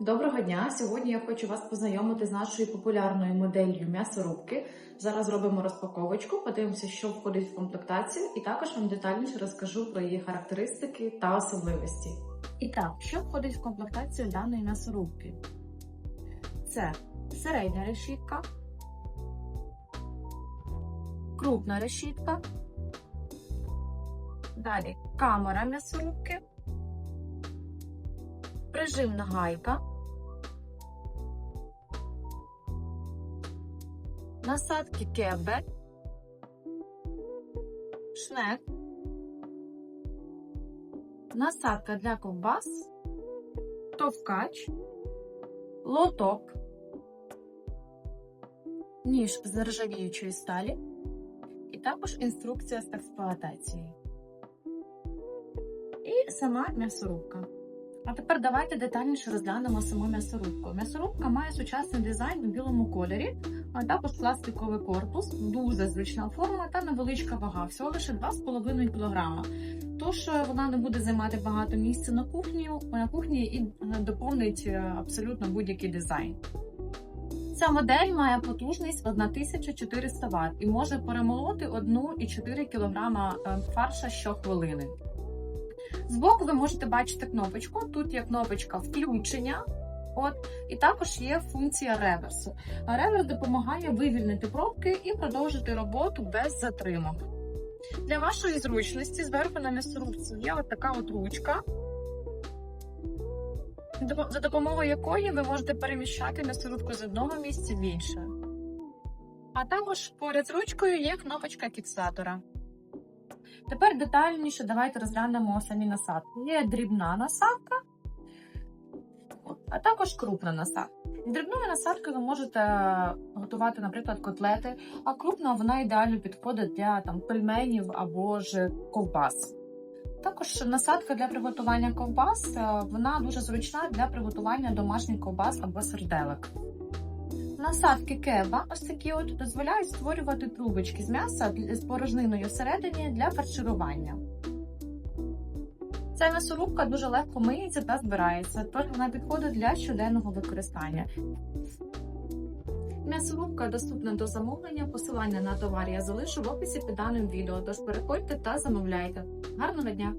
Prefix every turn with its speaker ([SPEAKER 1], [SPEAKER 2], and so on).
[SPEAKER 1] Доброго дня! Сьогодні я хочу вас познайомити з нашою популярною моделлю м'ясорубки. Зараз зробимо розпаковочку, подивимося, що входить в комплектацію, і також вам детальніше розкажу про її характеристики та особливості. І так, що входить в комплектацію даної м'ясорубки? Це середня решітка, крупна решітка, далі камера м'ясорубки, прижимна гайка, насадки кебель, шнек, насадка для ковбас, товкач, лоток, ніж з нержавіючої сталі. І також інструкція з експлуатації. І сама м'ясорубка. А тепер давайте детальніше розглянемо саму м'ясорубку. М'ясорубка має сучасний дизайн у білому кольорі, а також пластиковий корпус, дуже зручна форма та невеличка вага, всього лише 2,5 кг. Тож е, вона не буде займати багато місця на кухні, на кухні і е, доповнить е, абсолютно будь-який дизайн. Ця модель має потужність 1400 Вт і може перемолоти 1,4 кг фарша щохвилини. Збоку ви можете бачити кнопочку. Тут є кнопочка включення. От, і також є функція реверсу. Реверс допомагає вивільнити пробки і продовжити роботу без затримок. Для вашої зручності зверху на м'ясорубці є от така от ручка, за допомогою якої ви можете переміщати м'ясорубку з одного місця в інше. А також поряд з ручкою є кнопочка фіксатора. Тепер детальніше давайте розглянемо самі насадки. Є дрібна насадка, а також крупна насадка. Дрібною насадкою ви можете готувати, наприклад, котлети, а крупна вона ідеально підходить для там, пельменів або ж ковбас. Також насадка для приготування ковбас е, вона дуже зручна для приготування домашніх ковбас або серделек. Насадки кеба, ось такі от, дозволяють створювати трубочки з м'яса з порожниною всередині для фарширування. Ця м'ясорубка дуже легко миється та збирається, тож вона підходить для щоденного використання. М'ясорубка доступна до замовлення. Посилання на товар я залишу в описі під даним відео, тож переходьте та замовляйте. Гарного дня!